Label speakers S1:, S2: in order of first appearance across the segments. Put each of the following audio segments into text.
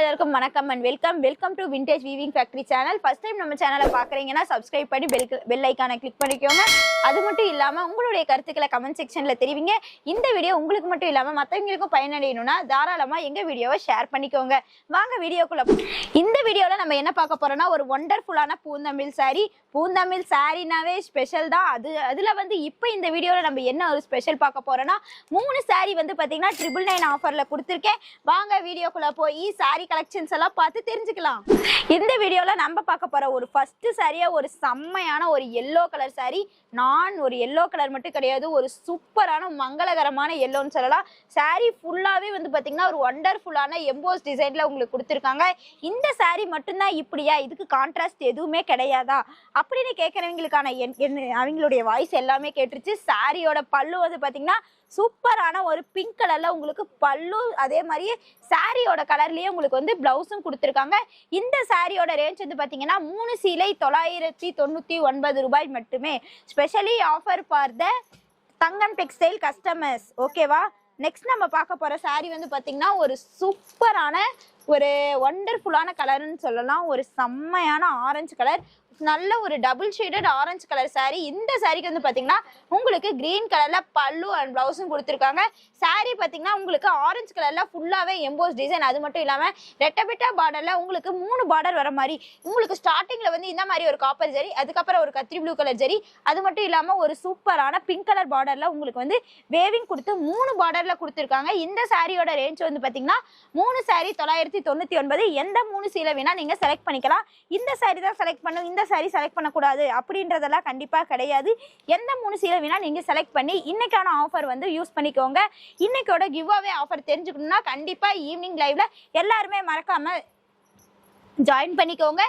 S1: எல்லாருக்கும் வணக்கம் and welcome welcome to vintage weaving factory channel first time நம்ம சேனலை பார்க்குறீங்கன்னா சப்ஸ்கிரைப் பண்ணி பெல் பெல் ஐக்கானை கிளிக் பண்ணிக்கோங்க. அது மட்டும் இல்லாமல் உங்களுடைய கருத்துக்களை கமெண்ட் செக்ஷனில் தெரிவிங்க. இந்த வீடியோ உங்களுக்கு மட்டும் இல்லாமல் மற்றவங்களுக்கும் பயனடையணும்னா தாராளமாக எங்கள் வீடியோவை ஷேர் பண்ணிக்கோங்க. வாங்க வீடியோக்குள்ளே இந்த வீடியோவில் நம்ம என்ன பார்க்க போகிறோன்னா ஒரு ஒண்டர்ஃபுல்லான பூந்தமிழ் சாரி பூந்தமிழ் சாரினாவே ஸ்பெஷல் தான். அது அதில் வந்து இப்போ இந்த வீடியோவில் நம்ம என்ன ஒரு ஸ்பெஷல் பார்க்க போகிறோன்னா மூணு சாரீ வந்து பார்த்தீங்கன்னா ட்ரிபிள் நைன் ஆஃபரில் கொடுத்துருக்கேன். வாங்க வீடியோக்குள்ளே போய் சாரீ கலெக்ஷன்ஸ் எல்லாம் பார்த்து தெரிஞ்சுக்கலாம். இந்த வீடியோவில் நம்ம பார்க்க போகிற ஒரு ஃபஸ்ட்டு சாரியாக ஒரு செம்மையான ஒரு எல்லோ கலர் சாரீ நான் ஒரு எல்லோ கலர் மட்டும் கிடையாது ஒரு சூப்பரான மங்களகரமான எல்லோன்னு சொல்லலாம். சாரீ ஃபுல்லாகவே வந்து பார்த்தீங்கன்னா ஒரு ஒண்டர்ஃபுல்லான எம்போஸ் டிசைனில் உங்களுக்கு கொடுத்துருக்காங்க. இந்த சாரீ மட்டும்தான் இப்படியா? இதுக்கு கான்ட்ராஸ்ட் எதுவுமே கிடையாதா? அப்படின்னு கேட்குறவங்களுக்கான என் என்ன அவங்களுடைய வாய்ஸ் எல்லாமே கேட்டுருச்சு. சாரியோட பல்லு வந்து பார்த்தீங்கன்னா சூப்பரான ஒரு பிங்க் கலர்ல உங்களுக்கு பல்லு அதே மாதிரியே சாரியோட கலர்லயே உங்களுக்கு வந்து பிளவுஸும் கொடுத்துருக்காங்க. இந்த சாரியோட ரேஞ்ச் வந்து பார்த்தீங்கன்னா மூணு சீலை தொள்ளாயிரத்தி தொண்ணூற்றி ஒன்பது ரூபாய் மட்டுமே. Specially offer for the Thangam textile customers ஓகேவா நெக்ஸ்ட் நம்ம பார்க்க போற saree வந்து பாத்தீங்கன்னா ஒரு சூப்பரான ஒரு ஒண்டர்ஃபுல்லான கலர்னு சொல்லலாம். ஒரு செம்மையான ஆரஞ்சு கலர் நல்ல ஒரு double shaded orange colour sari இந்த சாரிக்கு வந்து பார்த்தீங்கன்னா உங்களுக்கு கிரீன் கலர்ல பல்லு அண்ட் ப்ளவுஸும் கொடுத்துருக்காங்க. சாரீ பார்த்தீங்கன்னா உங்களுக்கு ஆரஞ்சு கலர்ல ஃபுல்லாகவே எம்போஸ் டிசைன் அது மட்டும் இல்லாமல் ரெட்டபிட்டா பார்டர்ல உங்களுக்கு மூணு பார்டர் வர மாதிரி. உங்களுக்கு ஸ்டார்டிங்ல வந்து இந்த மாதிரி ஒரு காப்பர் ஜரி அதுக்கப்புறம் ஒரு கத்திரி ப்ளூ கலர் ஜரி அது மட்டும் இல்லாமல் ஒரு சூப்பரான பிங்க் கலர் பார்டர்ல உங்களுக்கு வந்து வேவிங் கொடுத்து மூணு பார்டர்ல கொடுத்துருக்காங்க. இந்த சாரியோட ரேஞ்ச் வந்து பார்த்தீங்கன்னா மூணு சாரீ தொள்ளாயிரத்தி தொண்ணூற்றி ஒன்பது. எந்த மூணு சீலை வேணால் நீங்கள் செலக்ட் பண்ணிக்கலாம். இந்த சாரி தான் செலக்ட் பண்ணும். இந்த சாரி செலக்ட் பண்ணக்கூடாது அப்படின்றதெல்லாம் கண்டிப்பாக கிடையாது. எந்த மூணு சீலை வேணா நீங்கள் செலக்ட் பண்ணி இன்னைக்கான ஆஃபர் வந்து யூஸ் பண்ணிக்கோங்க. இன்னைக்கோட கிவ் அவே ஆஃபர் தெரிஞ்சுக்கணும்னா கண்டிப்பாக ஈவினிங் லைவ்ல எல்லாருமே மறக்காம ஜாயின் பண்ணிக்கோங்க.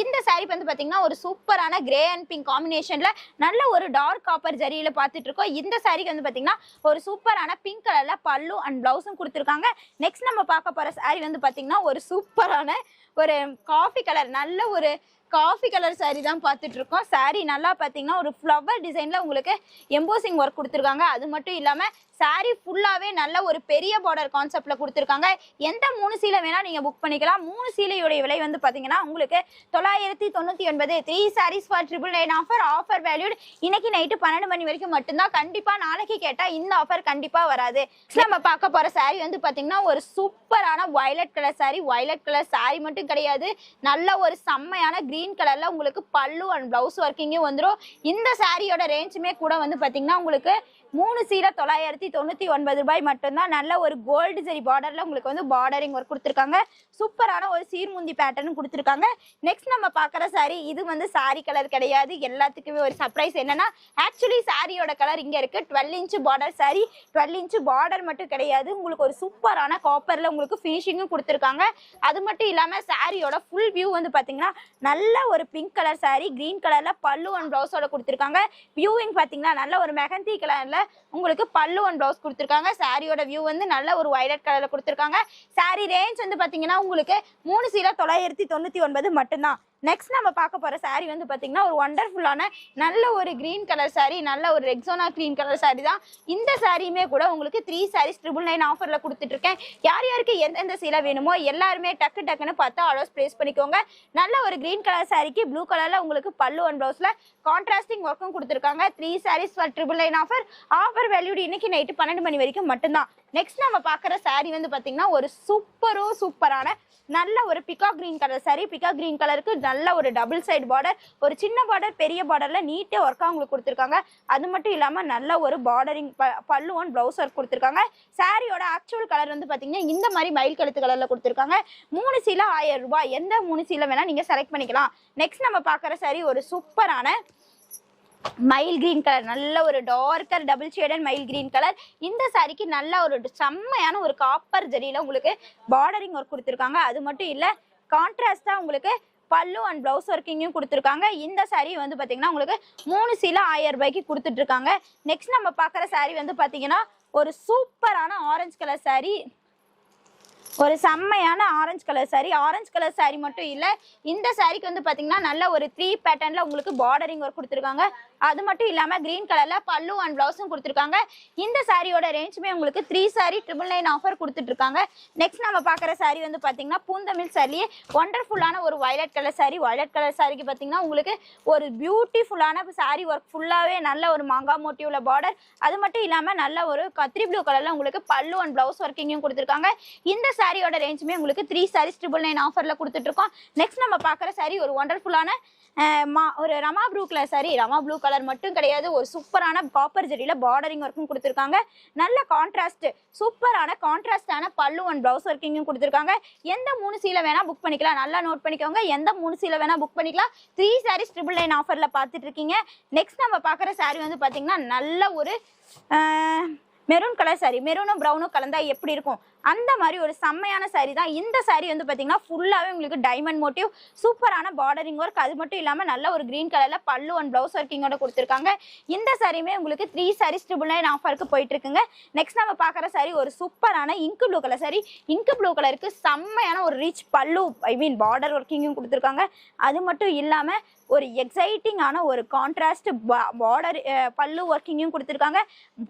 S1: இந்த saree வந்து பார்த்தீங்கன்னா ஒரு சூப்பரான கிரே அண்ட் பிங்க் காம்பினேஷனில் நல்ல ஒரு டார்க் காப்பர் ஜரியில் பார்த்துட்டு இருக்கோம். இந்த சாரிக்கு வந்து பார்த்தீங்கன்னா ஒரு சூப்பரான பிங்க் கலரில் பல்லு அண்ட் ப்ளவுஸும் கொடுத்துருக்காங்க. நெக்ஸ்ட் நம்ம பார்க்க போகிற saree வந்து பார்த்தீங்கன்னா ஒரு சூப்பரான ஒரு காஃபி கலர் நல்ல ஒரு காஃபி கலர் சாரீ தான் பார்த்துட்டு இருக்கோம் சாரீ நல்லா பார்த்தீங்கன்னா ஒரு ஃப்ளவர் டிசைனில் உங்களுக்கு எம்போசிங் ஒர்க் கொடுத்துருக்காங்க. அது மட்டும் இல்லாமல் சாரீ ஃபுல்லாகவே நல்ல ஒரு பெரிய பார்டர் கான்செப்டில் கொடுத்துருக்காங்க. எந்த மூணு சீலை வேணால் நீங்கள் புக் பண்ணிக்கலாம். மூணு சீலையுடைய விலை வந்து பார்த்தீங்கன்னா உங்களுக்கு தொள்ளாயிரத்தி தொண்ணூற்றி ஒன்பது. Three saris for triple nine offer offer valued இன்னைக்கு நைட்டு பன்னெண்டு மணி வரைக்கும் மட்டும்தான். கண்டிப்பாக நாளைக்கு கேட்டால் இந்த ஆஃபர் கண்டிப்பாக வராது. நம்ம பார்க்க போகிற சாரீ வந்து பார்த்தீங்கன்னா ஒரு சூப்பரான violet colour sari violet colour sari மட்டும் கிடையாது. நல்ல ஒரு செம்மையான கிரீன் கலர்ல உங்களுக்கு பல்லு அண்ட் பிளவுஸ் ஒர்க்கிங்கும் வந்துடும் இந்த சாரியோட ரேஞ்சுமே கூட வந்து பாத்தீங்கன்னா உங்களுக்கு மூணு சீலை தொள்ளாயிரத்தி தொண்ணூற்றி ஒன்பது ரூபாய் மட்டும்தான். நல்ல ஒரு கோல்டு சரி பார்டரில் உங்களுக்கு வந்து பார்டரிங் ஒர்க் கொடுத்துருக்காங்க. சூப்பரான ஒரு சீர்முந்தி பேட்டர்னும் கொடுத்துருக்காங்க. நெக்ஸ்ட் நம்ம பார்க்குற சாரி இது வந்து சாரி கலர் கிடையாது. எல்லாத்துக்குமே ஒரு சர்ப்ரைஸ் என்னன்னா ஆக்சுவலி சாரியோட கலர் இங்கே இருக்குது twelve inch border sari twelve inch border மட்டும் கிடையாது. உங்களுக்கு ஒரு சூப்பரான காப்பரில் உங்களுக்கு ஃபினிஷிங்கும் கொடுத்துருக்காங்க. அது மட்டும் இல்லாமல் சாரியோட ஃபுல் வியூ வந்து பார்த்தீங்கன்னா நல்ல ஒரு பிங்க் கலர் சாரி கிரீன் கலரில் பல்லு அண்ட் ப்ளவுஸோட கொடுத்துருக்காங்க. வியூவிங் பார்த்தீங்கன்னா நல்ல ஒரு மெகந்தி கலரில் உங்களுக்கு பல்லு ஒன் பிளவுஸ் கொடுத்துருக்காங்க. சாரியோட வியூ வந்து நல்ல ஒரு வயலட் கலர்ல கொடுத்துருக்காங்க. சாரி ரேஞ்ச் வந்து பாத்தீங்கன்னா உங்களுக்கு மூணு சீலை தொள்ளாயிரத்தி தொண்ணூத்தி ஒன்பது மட்டும்தான். நெக்ஸ்ட் நம்ம பார்க்க போற saree வந்து பாத்தீங்கன்னா ஒரு ஒண்டர்ஃபுல்லான நல்ல ஒரு கிரீன் கலர் saree நல்ல ஒரு ரெக்ஸோனா கிரீன் கலர் saree தான். இந்த சாரியுமே கூட உங்களுக்கு த்ரீ சாரீஸ் ட்ரிபிள் நைன் ஆஃபர்ல கொடுத்துட்டு இருக்கேன் யார் யாருக்கு எந்தெந்த சீலை வேணுமோ எல்லாருமே டக்கு டக்குன்னு பார்த்து ஆர்டர்ஸ் ப்ளேஸ் பண்ணிக்கோங்க. நல்ல ஒரு கிரீன் கலர் சாரிக்கு ப்ளூ கலர்ல உங்களுக்கு பல்லு அண்ட் பிளவுஸ்ல கான்ட்ராஸ்டிங் ஒர்க்கும் கொடுத்துருக்காங்க. Three saris for triple nine offer offer valued இன்னைக்கு நைட்டு பன்னெண்டு மணி வரைக்கும் மட்டும்தான். நெக்ஸ்ட் நம்ம பார்க்குற saree வந்து பார்த்தீங்கன்னா ஒரு சூப்பரோ சூப்பரான நல்ல ஒரு பிகா கிரீன் கலர் சாரீ பிகா கிரீன் கலருக்கு நல்ல ஒரு டபுள் சைடு பார்டர் ஒரு சின்ன பார்டர் பெரிய பார்டர்ல நீட்டே ஒர்க்காக உங்களுக்கு கொடுத்துருக்காங்க. அது மட்டும் இல்லாம நல்ல ஒரு பார்டரிங் பல்லு ஒன் பிளவுஸ் ஒர்க் கொடுத்துருக்காங்க. சாரியோட ஆக்சுவல் கலர் வந்து பாத்தீங்கன்னா இந்த மாதிரி மயில் கழுத்து கலர்ல கொடுத்துருக்காங்க. மூணு சீலை ஆயிரம் ரூபாய். எந்த மூணு சீலை வேணா நீங்க செலக்ட் பண்ணிக்கலாம். நெக்ஸ்ட் நம்ம பார்க்குற சாரி ஒரு சூப்பரான மயில் கிரீன் கலர் நல்ல ஒரு டார்க்கர் டபுள் ஷேடன் மயில் கிரீன் கலர் இந்த சாரிக்கு நல்ல ஒரு செம்மையான ஒரு காப்பர் ஜரியில உங்களுக்கு பார்டரிங் ஒர்க் கொடுத்துருக்காங்க. அது மட்டும் இல்லை கான்ட்ராஸ்டாக உங்களுக்கு பல்லு அண்ட் ப்ளவுஸ் ஒர்க்கிங்கும் கொடுத்துருக்காங்க. இந்த சாரீ வந்து பார்த்தீங்கன்னா உங்களுக்கு மூணு சீலை ஆயிரம் ரூபாய்க்கு கொடுத்துட்ருக்காங்க நெக்ஸ்ட் நம்ம பார்க்குற சாரீ வந்து பார்த்தீங்கன்னா ஒரு சூப்பரான ஆரஞ்சு கலர் சாரீ ஒரு செம்மையான orange colour saree. Orange colour saree மட்டும் இல்லை இந்த சாரிக்கு வந்து பார்த்தீங்கன்னா நல்ல ஒரு த்ரீ பேட்டர்ன்ல உங்களுக்கு பார்டரிங் ஒர்க் கொடுத்துருக்காங்க. அது மட்டும் இல்லாமல் கிரீன் கலர்ல பல்லு அண்ட் பிளவுஸும் கொடுத்துருக்காங்க. இந்த சாரியோட ரேஞ்சுமே உங்களுக்கு three sari triple nine offer கொடுத்துட்டு இருக்காங்க நெக்ஸ்ட் நம்ம பார்க்குற saree வந்து பார்த்தீங்கன்னா பூந்தமிழ் சாரியே ஒண்டர்ஃபுல்லான ஒரு violet colour saree. Violet colour சாரிக்கு பார்த்தீங்கன்னா உங்களுக்கு ஒரு பியூட்டிஃபுல்லான சாரீ ஒர்க் ஃபுல்லாகவே நல்ல ஒரு மாங்கா மோட்டிவ்ல பார்டர் அது மட்டும் இல்லாமல் நல்ல ஒரு கத்திரி ப்ளூ கலர்ல உங்களுக்கு பல்லு அண்ட் பிளவுஸ் ஒர்க்கிங்கும் கொடுத்துருக்காங்க. இந்த சாரியோட ரேஞ்சுமே உங்களுக்கு த்ரீ சாரீஸ் ட்ரிபிள் நைன் ஆஃபரில் கொடுத்துட்ருக்கோம். நெக்ஸ்ட் நம்ம பார்க்குற சாரி ஒரு ஒண்டர்ஃபுல்லான மா ஒரு ரமா ப்ளூ கலர் சாரி ரமா ப்ளூ கலர் மட்டும் கிடையாது ஒரு சூப்பரான காப்பர் ஜெரியில் பார்டரிங் ஒர்க்கும் கொடுத்துருக்காங்க. நல்ல கான்ட்ராஸ்ட் சூப்பரான கான்ட்ராஸ்டான பல்லு அண்ட் ப்ளவுஸ் ஒர்க்கிங்கும் கொடுத்துருக்காங்க. எந்த மூணு சீலை வேணால் புக் பண்ணிக்கலாம். நல்லா நோட் பண்ணிக்கோங்க. எந்த மூணு சீலை வேணால் புக் பண்ணிக்கலாம். த்ரீ சாரீஸ் ட்ரிபிள் நைன் ஆஃபரில் பார்த்துட்டு இருக்கீங்க நெக்ஸ்ட் நம்ம பார்க்குற சாரி வந்து பாத்தீங்கன்னா நல்ல ஒரு மெரூன் கலர் சாரி மெரூனும் ப்ரௌனும் கலந்தால் எப்படி இருக்கும்? அந்த மாதிரி ஒரு செம்மையான saree தான். இந்த saree வந்து பார்த்தீங்கன்னா ஃபுல்லாகவே உங்களுக்கு டைமண்ட் மோட்டிவ் சூப்பரான பார்டரிங் ஒர்க் அது மட்டும் இல்லாமல் நல்ல ஒரு கிரீன் கலரில் பல்லு அண்ட் ப்ளவுஸ் ஒர்க்கிங்கோட கொடுத்துருக்காங்க. இந்த சாரியுமே உங்களுக்கு த்ரீ சாரீஸ் ட்ரிபிள் நைன் ஆஃபருக்கு போயிட்டு இருக்குங்க நெக்ஸ்ட் நம்ம பார்க்குற சாரி ஒரு சூப்பரான ink blue colour sari ink blue கலருக்கு செம்மையான ஒரு ரிச் பல்லு ஐ மீன் பார்டர் ஒர்க்கிங்கும் கொடுத்துருக்காங்க. அது மட்டும் இல்லாமல் ஒரு எக்ஸைட்டிங்கான ஒரு கான்ட்ராஸ்ட் பார்டர் பல்லு ஒர்க்கிங்கும் கொடுத்துருக்காங்க.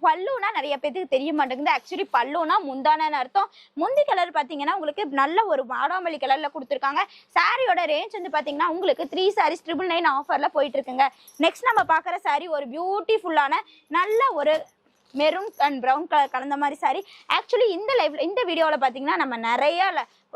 S1: பல்லுனா நிறைய பேத்துக்கு தெரிய மாட்டேங்குது. ஆக்சுவலி பல்லுனா முந்தானன்னு அர்த்தம் முந்தி கலர் பார்த்தீங்கன்னா உங்களுக்கு நல்ல ஒரு வாடாமல்லி கலரில் கொடுத்துருக்காங்க. சாரியோட ரேஞ்ச் வந்து பார்த்தீங்கன்னா உங்களுக்கு த்ரீ சாரீஸ் ட்ரிபிள் நைன் ஆஃபரில் போயிட்டு இருக்குங்க. நெக்ஸ்ட் நம்ம பார்க்குற சாரி ஒரு பியூட்டிஃபுல்லான நல்ல ஒரு மெரூன் அண்ட் ப்ரௌன் கலர் கலந்த மாதிரி சாரி ஆக்சுவலி இந்த லைஃப்ல இந்த வீடியோவில் பார்த்தீங்கன்னா நம்ம நிறைய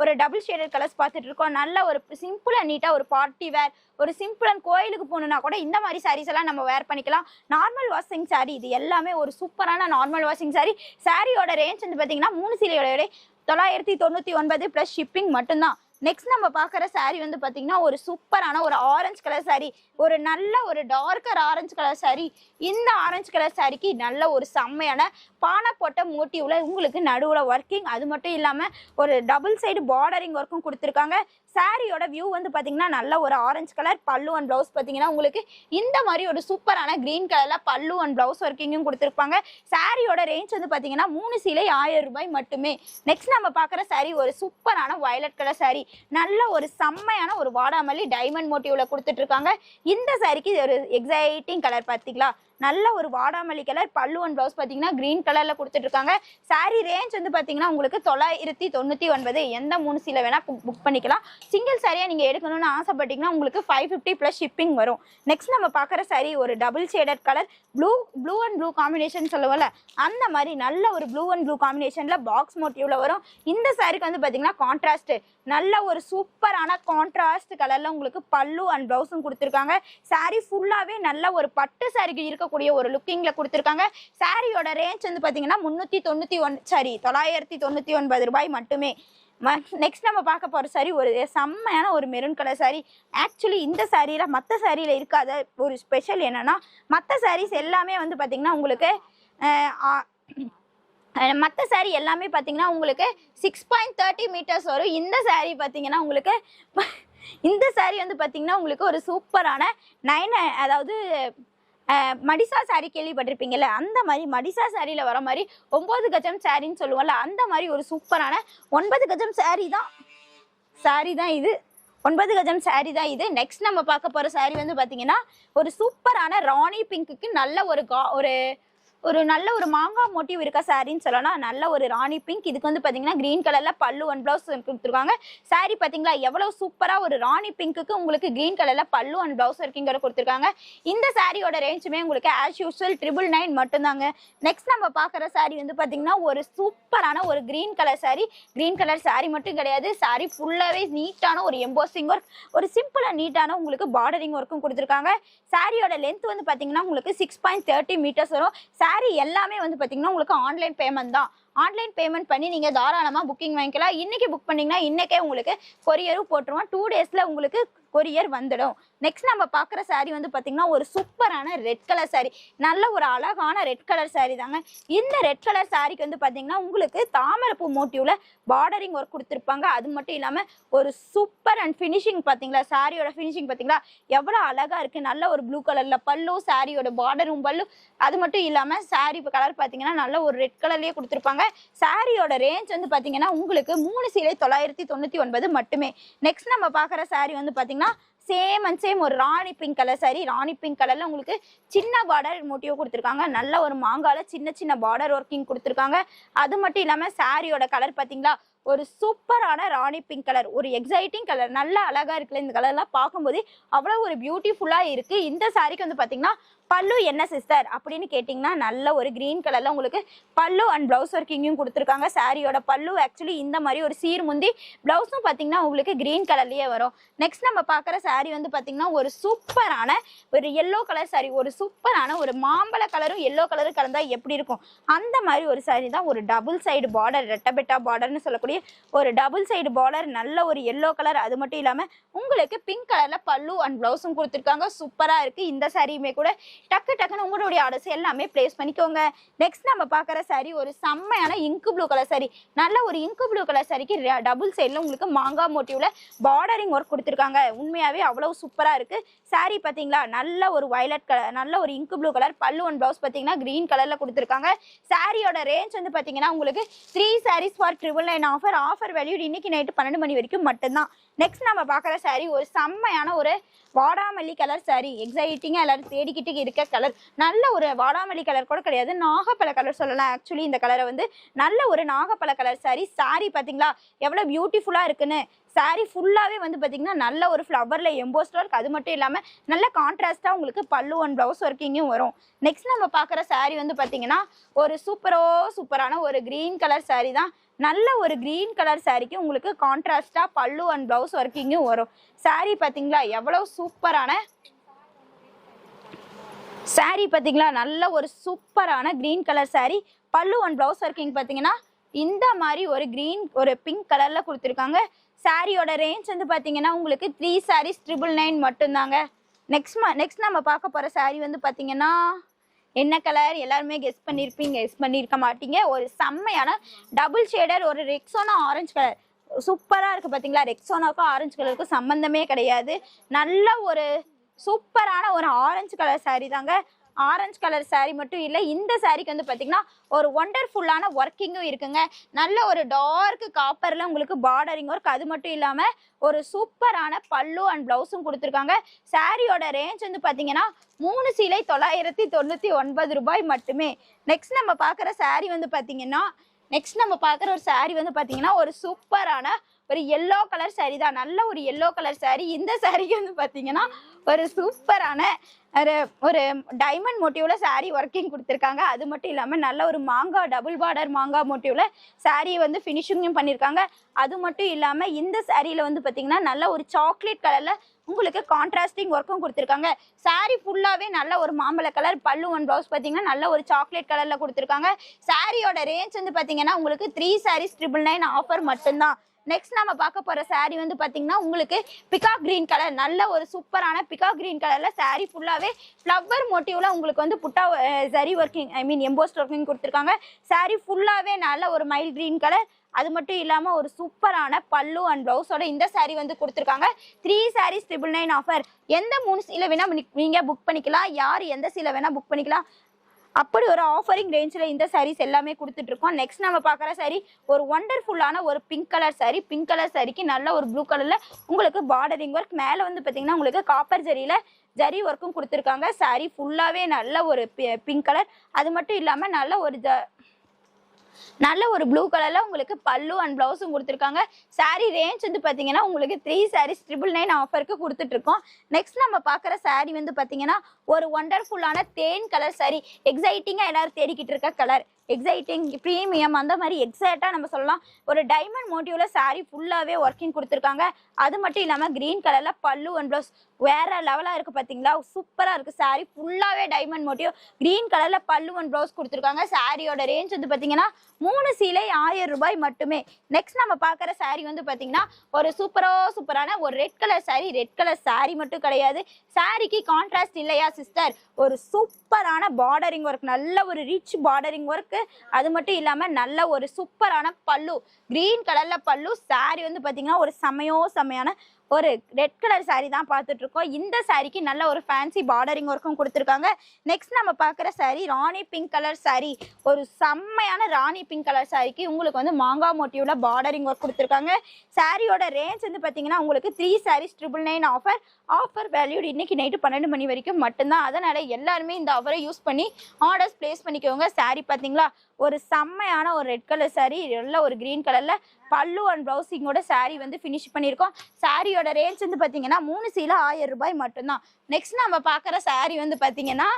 S1: ஒரு டபுள் ஷேடட் கலர்ஸ் பார்த்துட்டு இருக்கோம். நல்ல ஒரு சிம்பிள் அண்ட் நீட்டாக ஒரு பார்ட்டி வேர் ஒரு சிம்பிள் அண்ட் கோயிலுக்கு போகணுன்னா கூட இந்த மாதிரி சாரீஸ் எல்லாம் நம்ம வேர் பண்ணிக்கலாம். நார்மல் வாஷிங் saree இது எல்லாமே ஒரு சூப்பரான நார்மல் வாஷிங் saree. சாரியோட ரேஞ்ச் வந்து பார்த்தீங்கன்னா மூணு சீலையோட தொள்ளாயிரத்தி தொண்ணூற்றி ஒன்பது ப்ளஸ் ஷிப்பிங் மட்டும்தான். நெக்ஸ்ட் நம்ம பார்க்குற saree வந்து பார்த்தீங்கன்னா ஒரு சூப்பரான ஒரு ஆரஞ்சு கலர் saree ஒரு நல்ல ஒரு டார்க்கர் ஆரஞ்சு கலர் saree. இந்த ஆரஞ்சு கலர் சாரிக்கு நல்ல ஒரு செம்மையான பானை போட்ட மோட்டிவ்ல உங்களுக்கு நடுவில் ஒர்க்கிங் அது மட்டும் இல்லாமல் ஒரு டபுள் சைடு பார்டரிங் ஒர்க்கும் கொடுத்துருக்காங்க. சாரியோட வியூ வந்து பார்த்தீங்கன்னா நல்ல ஒரு orange colour pallu and blouse பார்த்தீங்கன்னா உங்களுக்கு இந்த மாதிரி ஒரு சூப்பரான க்ரீன் கலரில் பல்லு அண்ட் ப்ளவுஸ் ஒர்க்கிங்கும் கொடுத்துருப்பாங்க. சாரியோட ரேஞ்ச் வந்து பார்த்தீங்கன்னா மூணு சீலை ஆயிரம் ரூபாய் மட்டுமே. நெக்ஸ்ட் நம்ம பார்க்குற சாரி ஒரு சூப்பரான வயலட் கலர் சாரி நல்ல ஒரு செம்மையான ஒரு வாடாமல்லி டைமண்ட் மோட்டிவ்ல கொடுத்துட்ருக்காங்க இந்த சாரிக்கு ஒரு எக்ஸைட்டிங் கலர் பார்த்தீங்களா நல்ல ஒரு வாடாமல்லி கலர் பல்லு அண்ட் ப்ளவுஸ் பார்த்தீங்கன்னா க்ரீன் கலரில் கொடுத்துட்ருக்காங்க. இருக்காங்க ரேஞ்ச் வந்து பார்த்தீங்கன்னா உங்களுக்கு தொள்ளாயிரத்தி தொண்ணூற்றி ஒன்பது. எந்த மூணு சீலை வேணால் புக் பண்ணிக்கலாம். சிங்கிள் சாரியாக நீங்கள் எடுக்கணும்னு ஆசைப்பட்டீங்கன்னா உங்களுக்கு ஃபைவ் ஃபிஃப்டி ப்ளஸ் ஷிப்பிங் வரும். நெக்ஸ்ட் நம்ம பார்க்குற சாரி ஒரு double shaded colour blue blue and blue combination சொல்லுவோம்ல அந்த மாதிரி நல்ல ஒரு ப்ளூ அண்ட் ப்ளூ காம்பினேஷனில் பாக்ஸ் மோட்டிவில் வரும். இந்த சாரிக்கு வந்து பார்த்தீங்கன்னா கான்ட்ராஸ்ட்டு நல்ல ஒரு சூப்பரான கான்ட்ராஸ்ட் கலரில் உங்களுக்கு பல்லு அண்ட் ப்ளவுஸும் கொடுத்துருக்காங்க. சாரீ ஃபுல்லாகவே நல்ல ஒரு பட்டு சாரிக்கு இருக்கக்கூடிய ஒரு லுக்கிங்கில் கொடுத்துருக்காங்க. சாரியோட ரேஞ்ச் வந்து பார்த்தீங்கன்னா முந்நூற்றி தொண்ணூற்றி ஒன் சாரி தொள்ளாயிரத்தி தொண்ணூற்றி ஒன்பது ரூபாய் மட்டுமே. நெக்ஸ்ட் நம்ம பார்க்க போகிற சாரி ஒரு செம்மையான ஒரு மெரூன் கலர் சாரி ஆக்சுவலி இந்த சாரியில் மற்ற சாரியில் இருக்காத ஒரு ஸ்பெஷல் என்னென்னா மற்ற சாரீஸ் எல்லாமே வந்து பார்த்திங்கன்னா உங்களுக்கு மற்ற saree எல்லாமே பார்த்தீங்கன்னா உங்களுக்கு சிக்ஸ் பாயிண்ட் தேர்ட்டி மீட்டர்ஸ் வரும். இந்த saree பார்த்தீங்கன்னா உங்களுக்கு இந்த saree வந்து பார்த்தீங்கன்னா உங்களுக்கு ஒரு சூப்பரான நைன் அதாவது மடிசா saree கேள்விப்பட்டிருப்பீங்கல்ல அந்த மாதிரி மடிசா சாரியில் வர மாதிரி ஒம்பது கஜம் சாரின்னு சொல்லுவோம்ல அந்த மாதிரி ஒரு சூப்பரான ஒன்பது கஜம் saree தான். saree தான் இது. ஒன்பது கஜம் saree தான் இது. நெக்ஸ்ட் நம்ம பார்க்க போகிற saree வந்து பார்த்தீங்கன்னா ஒரு சூப்பரான ராணி பிங்க்குக்கு நல்ல ஒரு கா ஒரு ஒரு நல்ல ஒரு மாங்காய் மோட்டிவ் இருக்க சாரின்னு சொல்லலாம் நல்ல ஒரு ராணி பிங்க் இதுக்கு வந்து பார்த்தீங்கன்னா க்ரீன் கலரில் பல்லு ஒன் ப்ளவுஸ் கொடுத்துருக்காங்க. சாரி பார்த்தீங்களா எவ்வளோ சூப்பராக ஒரு ராணி பிங்க்குக்கு உங்களுக்கு க்ரீன் கலரில் பல்லு அண்ட் ப்ளவுஸ் ஒர்க்கிங்கோட கொடுத்துருக்காங்க. இந்த சாரியோட ரேஞ்சுமே உங்களுக்கு ஆஸ் யூஸ்வல் ட்ரிபிள் நைன் மட்டும்தாங்க. நெக்ஸ்ட் நம்ம பார்க்குற சாரி வந்து பார்த்தீங்கன்னா ஒரு சூப்பரான ஒரு green colour saree green colour saree மட்டும் கிடையாது. சாரி ஃபுல்லாகவே நீட்டான ஒரு எம்போசிங் ஒர்க் ஒரு சிம்பிளாக நீட்டான உங்களுக்கு பார்டரிங் ஒர்க்கும் கொடுத்துருக்காங்க. சாரியோட லென்த் வந்து பார்த்தீங்கன்னா உங்களுக்கு சிக்ஸ் பாயிண்ட் தேர்ட்டி மீட்டர்ஸ் வரும். சாரி எல்லாமே வந்து பார்த்தீங்கன்னா உங்களுக்கு ஆன்லைன் பேமெண்ட் தான். ஆன்லைன் பேமெண்ட் பண்ணி நீங்கள் தாராளமாக புக்கிங் வாங்கிக்கலாம். இன்னைக்கு புக் பண்ணீங்கன்னா இன்னைக்கே உங்களுக்கு கொரியரும் போட்டுருவோம். டூ டேஸில் உங்களுக்கு கொரியர் வந்துடும். நெக்ஸ்ட் நம்ம பார்க்குற சாரீ வந்து பார்த்தீங்கன்னா ஒரு சூப்பரான ரெட் கலர் சாரீ நல்ல ஒரு அழகான ரெட் கலர் சாரீ தாங்க. இந்த ரெட் கலர் சாரீக்கு வந்து பார்த்தீங்கன்னா உங்களுக்கு தாமரைப்பூ மோட்டிவில் பார்டரிங் ஒர்க் கொடுத்துருப்பாங்க. அது மட்டும் இல்லாமல் ஒரு சூப்பர் அண்ட் ஃபினிஷிங் பார்த்தீங்களா? சாரியோட ஃபினிஷிங் பார்த்தீங்களா? எவ்வளோ அழகாக இருக்குது நல்ல ஒரு ப்ளூ கலரில் பல்லும் சாரியோட பார்டரும் பல்லு. அது மட்டும் இல்லாமல் சாரி கலர் பார்த்தீங்கன்னா நல்ல ஒரு ரெட் கலர்லேயே கொடுத்துருப்பாங்க. சாரியோட ரேஞ்ச் வந்து பார்த்தீங்கன்னா உங்களுக்கு மூணு சீலை தொள்ளாயிரத்தி தொண்ணூற்றி ஒன்பது மட்டுமே. நெக்ஸ்ட் நம்ம பார்க்குற சாரி வந்து பார்த்தீங்கன்னா சேம் அண்ட் சேம் ஒரு rani pink colour saree rani pink கலரில் உங்களுக்கு சின்ன பார்டர் மோட்டிவ் கொடுத்துருக்காங்க. நல்ல ஒரு மாங்கால சின்ன சின்ன பார்டர் ஒர்க்கிங் கொடுத்துருக்காங்க. அது மட்டும் இல்லாமல் சாரியோட கலர் பார்த்தீங்களா ஒரு சூப்பரான ராணி பிங்க் கலர் ஒரு எக்ஸைட்டிங் கலர் நல்ல அழகாக இருக்குல்ல இந்த கலர்லாம் பார்க்கும்போது அவ்வளோ ஒரு பியூட்டிஃபுல்லாக இருக்குது இந்த சாரிக்கு வந்து பார்த்தீங்கன்னா பல்லு என்ன சிஸ்டர் அப்படின்னு கேட்டிங்கன்னா நல்ல ஒரு க்ரீன் கலரில் உங்களுக்கு பல்லு அண்ட் ப்ளவுஸ் ஒர்க்கிங்கும் கொடுத்துருக்காங்க. சாரியோட பல்லு ஆக்சுவலி இந்த மாதிரி ஒரு சீர் முந்தி ப்ளவுஸும் பார்த்தீங்கன்னா உங்களுக்கு க்ரீன் கலர்லேயே வரும். நெக்ஸ்ட் நம்ம பார்க்குற சாரி வந்து பார்த்தீங்கன்னா ஒரு சூப்பரான ஒரு எல்லோ கலர் சாரி ஒரு சூப்பரான ஒரு மாம்பழ கலரும் எல்லோ கலரும் கலந்தால் எப்படி இருக்கும்? அந்த மாதிரி ஒரு சாரி தான் ஒரு டபுள் சைடு பார்டர் ரெட்டபெட்டா பார்டர்னு சொல்லக்கூடிய ஒரு டபுள் சைடு பார்டர் நல்ல ஒரு எல்லோ கலர் அது மட்டும் இல்லாமல் உங்களுக்கு பிங்க் கலரில் பல்லு அண்ட் ப்ளவுஸும் கொடுத்துருக்காங்க. சூப்பராக இருக்குது இந்த சாரியுமே கூட டக்கு டக்குன்னு உங்களுடைய ஆர்டர்ஸ் எல்லாமே பிளேஸ் பண்ணிக்கோங்க. நெக்ஸ்ட் நம்ம பார்க்குற சாரி ஒரு செம்மையான இங்கு ப்ளூ கலர் சாரி நல்ல ஒரு இங்கு ப்ளூ கலர் சாரிக்கு டபுள் சைடில் உங்களுக்கு மாங்காய் மோட்டிவ்ல பார்டரிங் ஒர்க் கொடுத்துருக்காங்க. உண்மையாகவே அவ்வளோ சூப்பராக இருக்குது சாரி பார்த்தீங்களா? நல்ல ஒரு வயலட் கலர் நல்ல ஒரு இங்கு blue colour pallu one blouse பார்த்தீங்கன்னா கிரீன் கலரில் கொடுத்துருக்காங்க. சாரியோட ரேஞ்ச் வந்து பார்த்தீங்கன்னா உங்களுக்கு three sarees for triple nine offer offer value இன்னைக்கு நைட்டு பன்னெண்டு மணி வரைக்கும் மட்டும்தான். நெக்ஸ்ட் நம்ம பார்க்குற சாரி ஒரு செம்மையான ஒரு வாடாமல்லி கலர் சாரி எக்ஸைட்டிங்காக எல்லோரும் தேடிக்கிட்டு இருக்க கலர் நல்ல ஒரு வாடாமல்லி கலர் கூட கிடையாது. நாகப்பழ கலர் சொல்லலாம். ஆக்சுவலி இந்த கலரை வந்து நல்ல ஒரு நாகப்பழ கலர் saree. Saree பார்த்தீங்களா எவ்வளோ பியூட்டிஃபுல்லாக இருக்குன்னு. Saree ஃபுல்லாகவே வந்து பார்த்திங்கன்னா நல்ல ஒரு ஃப்ளவரில் எம்போஸ்டாக இருக்குது அது மட்டும் இல்லாமல் நல்ல கான்ட்ராஸ்ட்டாக உங்களுக்கு பல்லு ஒன் ப்ளவுஸ் ஒர்க்கிங்கும் வரும். நெக்ஸ்ட் நம்ம பார்க்குற சாரீ வந்து பார்த்திங்கன்னா ஒரு சூப்பரோ சூப்பரான ஒரு க்ரீன் கலர் சாரீ தான். நல்ல ஒரு க்ரீன் கலர் சாரீக்கு உங்களுக்கு கான்ட்ராஸ்ட்டாக பல்லு அண்ட் ப்ளவுஸ் ஒர்க்கிங்கும் வரும். சாரீ பார்த்தீங்களா எவ்வளோ சூப்பரான சாரீ பார்த்தீங்களா? நல்ல ஒரு சூப்பரான க்ரீன் கலர் சாரீ பல்லு ஒன் ப்ளவுஸ் ஒர்க்கிங் பார்த்தீங்கன்னா இந்த மாதிரி ஒரு க்ரீன் ஒரு பிங்க் கலரில் கொடுத்துருக்காங்க. சாரியோட ரேஞ்ச் வந்து பார்த்தீங்கன்னா உங்களுக்கு த்ரீ சாரீஸ் ட்ரிபிள் நைன் மட்டும்தாங்க. நெக்ஸ்ட் நெக்ஸ்ட் நம்ம பார்க்க போகிற சாரீ வந்து பார்த்தீங்கன்னா என்ன கலர் எல்லாருமே கெஸ் பண்ணியிருப்பீங்க கெஸ் பண்ணியிருக்க மாட்டீங்க. ஒரு செம்மையான டபுள் ஷேடர் ஒரு ரெக்ஸோனா ஆரஞ்சு கலர் சூப்பராக இருக்குது பார்த்தீங்களா? ரெக்ஸோனாவுக்கும் ஆரஞ்சு கலருக்கும் சம்மந்தமே கிடையாது. நல்ல ஒரு சூப்பரான ஒரு ஆரஞ்சு கலர் சாரீ தாங்க. ஆரஞ்சு கலர் சாரீ மட்டும் இல்லை இந்த சாரீக்கு வந்து பார்த்தீங்கன்னா ஒரு ஒண்டர்ஃபுல்லான ஒர்க்கிங்கும் இருக்குங்க. நல்ல ஒரு டார்க் காப்பரில் உங்களுக்கு பார்டரிங் ஒர்க் அது மட்டும் இல்லாமல் ஒரு சூப்பரான பல்லு அண்ட் ப்ளவுஸும் கொடுத்துருக்காங்க. சாரியோட ரேஞ்ச் வந்து பார்த்தீங்கன்னா மூணு சீலை தொள்ளாயிரத்தி தொண்ணூற்றி ஒன்பது ரூபாய் மட்டுமே. நெக்ஸ்ட் நம்ம பார்க்குற சாரீ வந்து பார்த்தீங்கன்னா நெக்ஸ்ட் நம்ம பார்க்குற ஒரு சாரீ வந்து பார்த்தீங்கன்னா ஒரு சூப்பரான ஒரு எல்லோ கலர் saree தான். நல்ல ஒரு எல்லோ கலர் saree. இந்த சாரிக்கு வந்து பார்த்தீங்கன்னா ஒரு சூப்பரான ஒரு ஒரு டைமண்ட் மோட்டிவ்ல saree ஒர்க்கிங் கொடுத்துருக்காங்க. அது மட்டும் இல்லாமல் நல்ல ஒரு மாங்காய் டபுள் பார்டர் மாங்காய் மோட்டிவ்ல சாரியை வந்து ஃபினிஷிங்கும் பண்ணியிருக்காங்க அது மட்டும் இல்லாமல் இந்த சாரியில் வந்து பார்த்தீங்கன்னா நல்ல ஒரு சாக்லேட் கலரில் உங்களுக்கு கான்ட்ராஸ்டிங் ஒர்க்கும் கொடுத்துருக்காங்க. saree ஃபுல்லாகவே நல்ல ஒரு மாம்பழ கலர் பல்லு ஒன் ப்ளவுஸ் பார்த்தீங்கன்னா நல்ல ஒரு சாக்லேட் கலரில் கொடுத்துருக்காங்க. சாரியோட ரேஞ்ச் வந்து பார்த்தீங்கன்னா உங்களுக்கு three sarees triple nine offer மட்டும்தான். நெக்ஸ்ட் நம்ம பார்க்க போற saree வந்து பாத்தீங்கன்னா உங்களுக்கு பிகா கிரீன் கலர் நல்ல ஒரு சூப்பரான பிகா கிரீன் கலர்ல saree ஃபுல்லாவே ஃப்ளவர் மோட்டிவ்ல உங்களுக்கு வந்து புட்டா சரி zari working I mean embossed working கொடுத்துருக்காங்க. Saree ஃபுல்லாவே நல்ல ஒரு மைல் கிரீன் கலர் அது மட்டும் இல்லாமல் ஒரு சூப்பரான பல்லு அண்ட் ப்ளவுஸோட இந்த சாரீ வந்து கொடுத்துருக்காங்க. Three sarees triple nine offer எந்த மூணு சீலை வேணால் நீங்கள் புக் பண்ணிக்கலாம். யார் எந்த சீலை வேணால் புக் பண்ணிக்கலாம். அப்படி ஒரு ஆஃபரிங் ரேஞ்சில் இந்த சாரீஸ் எல்லாமே கொடுத்துட்ருக்கோம் நெக்ஸ்ட் நம்ம பார்க்குற சாரீ ஒரு ஒண்டர்ஃபுல்லான ஒரு pink colour saree pink colour சாரிக்கு நல்ல ஒரு ப்ளூ கலரில் உங்களுக்கு பார்டரிங் ஒர்க் மேலே வந்து பார்த்தீங்கன்னா உங்களுக்கு காப்பர் ஜரியில் ஜரி ஒர்க்கும் கொடுத்துருக்காங்க. சாரீ ஃபுல்லாகவே நல்ல ஒரு பிங்க் கலர் அது மட்டும் இல்லாமல் நல்ல ஒரு ஜ நல்ல ஒரு ப்ளூ கலர்ல உங்களுக்கு பல்லு அண்ட் ப்ளவுஸும் கொடுத்துருக்காங்க. Saree ரேஞ்ச் வந்து பாத்தீங்கன்னா உங்களுக்கு த்ரீ சாரீஸ் ட்ரிபிள் நைன் ஆஃபருக்கு கொடுத்துட்டு இருக்கோம் நெக்ஸ்ட் நம்ம பார்க்குற saree வந்து பாத்தீங்கன்னா ஒரு ஒண்டர்ஃபுல்லான தேன் கலர் சாரி எக்ஸைட்டிங்கா எல்லாரும் தேடிக்கிட்டு இருக்க கலர் எக்ஸைட்டிங் ப்ரீமியம் அந்த மாதிரி எக்ஸைட்டாக நம்ம சொல்லலாம். ஒரு டைமண்ட் மோட்டிவில் சாரீ ஃபுல்லாவே ஒர்க்கிங் கொடுத்துருக்காங்க. அது மட்டும் இல்லாமல் கிரீன் கலரில் பல்லு அண்ட் ப்ளவுஸ் வேறு லெவலாக இருக்குது பார்த்தீங்களா சூப்பராக இருக்குது சாரீ ஃபுல்லாகவே டைமண்ட் மோட்டிவ் கிரீன் கலரில் பல்லு அண்ட் ப்ளவுஸ் கொடுத்துருக்காங்க. சாரியோட ரேஞ்ச் வந்து பார்த்தீங்கன்னா மூணு சீலை ஆயிரம் ரூபாய் மட்டுமே. நெக்ஸ்ட் நம்ம பார்க்குற சாரீ வந்து பார்த்தீங்கன்னா ஒரு சூப்பரோ சூப்பரான ஒரு red colour saree red colour saree மட்டும் கிடையாது. சாரீக்கு கான்ட்ராஸ்ட் இல்லையா சிஸ்டர் ஒரு சூப்பரான பார்டரிங் ஒர்க் நல்ல ஒரு ரிச் பார்டரிங் ஒர்க் இருக்கு. அது மட்டும் இல்லாம நல்ல ஒரு சூப்பரான பல்லு. கிரீன் கலர்ல பல்லு. சாரி வந்து பாத்தீங்கன்னா ஒரு செமையோ செமையான ஒரு ரெட் கலர் saree தான் பார்த்துட்டு இருக்கோம் இந்த சாரிக்கு நல்ல ஒரு ஃபேன்சி பார்டரிங் ஒர்க்கும் கொடுத்துருக்காங்க. நெக்ஸ்ட் நம்ம பார்க்குற saree rani pink colour saree. ஒரு செம்மையான ராணி பிங்க் கலர் சாரிக்கு உங்களுக்கு வந்து மாங்காய் மோட்டிவ்ல பார்டரிங் ஒர்க் கொடுத்துருக்காங்க. சாரியோட ரேஞ்ச் வந்து பார்த்தீங்கன்னா உங்களுக்கு three sarees triple nine offer offer valued இன்னைக்கு நைட்டு பன்னெண்டு மணி வரைக்கும் மட்டும்தான். அதனால எல்லாருமே இந்த ஆஃபரை யூஸ் பண்ணி ஆர்டர்ஸ் ப்ளேஸ் பண்ணிக்கோங்க. Saree பார்த்தீங்களா? ஒரு செம்மையான ஒரு ரெட் கலர் saree. நல்ல ஒரு கிரீன் கலர்ல பல்லு அண்ட் ப்ளவுசிங்கோட சாரீ வந்து ஃபினிஷ் பண்ணியிருக்கோம். சாரியோட ரேஞ்ச் வந்து பார்த்தீங்கன்னா மூணு சீல ஆயிரம் ரூபாய் மட்டும்தான். நெக்ஸ்ட் நம்ம பார்க்குற சாரீ வந்து பார்த்தீங்கன்னா